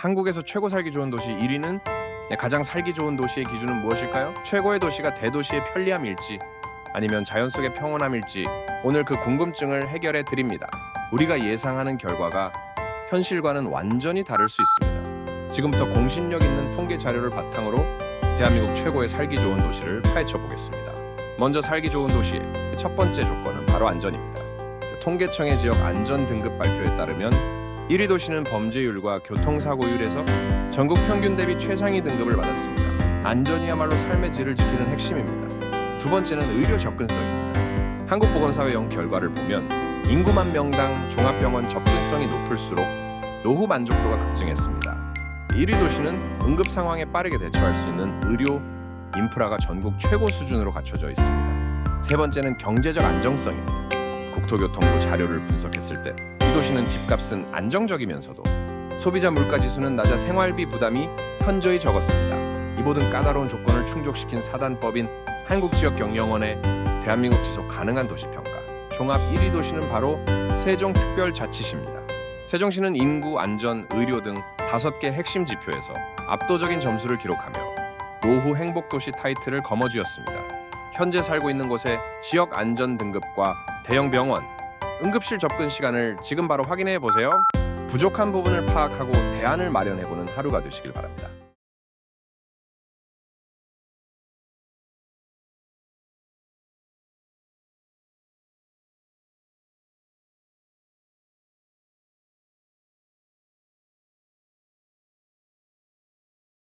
한국에서 최고 살기 좋은 도시 1위는 가장 살기 좋은 도시의 기준은 무엇일까요? 최고의 도시가 대도시의 편리함일지 아니면 자연 속의 평온함일지 오늘 그 궁금증을 해결해 드립니다. 우리가 예상하는 결과가 현실과는 완전히 다를 수 있습니다. 지금부터 공신력 있는 통계 자료를 바탕으로 대한민국 최고의 살기 좋은 도시를 파헤쳐 보겠습니다. 먼저 살기 좋은 도시의 첫 번째 조건은 바로 안전입니다. 통계청의 지역 안전 등급 발표에 따르면 1위 도시는 범죄율과 교통사고율에서 전국 평균 대비 최상위 등급을 받았습니다. 안전이야말로 삶의 질을 지키는 핵심입니다. 두 번째는 의료 접근성입니다. 한국보건사회연 결과를 보면 인구만 명당 종합병원 접근성이 높을수록 노후 만족도가 급증했습니다. 1위 도시는 응급 상황에 빠르게 대처할 수 있는 의료 인프라가 전국 최고 수준으로 갖춰져 있습니다. 세 번째는 경제적 안정성입니다. 국토교통부 자료를 분석했을 때 이 도시는 집값은 안정적이면서도 소비자 물가 지수는 낮아 생활비 부담이 현저히 적었습니다. 이 모든 까다로운 조건을 충족시킨 사단법인 한국지역경영원의 대한민국 지속 가능한 도시 평가 종합 1위 도시는 바로 세종특별자치시입니다. 세종시는 인구, 안전, 의료 등 다섯 개 핵심 지표에서 압도적인 점수를 기록하며 노후 행복 도시 타이틀을 거머쥐었습니다. 현재 살고 있는 곳의 지역 안전 등급과 대형 병원, 응급실 접근 시간을 지금 바로 확인해 보세요. 부족한 부분을 파악하고 대안을 마련해 보는 하루가 되시길 바랍니다.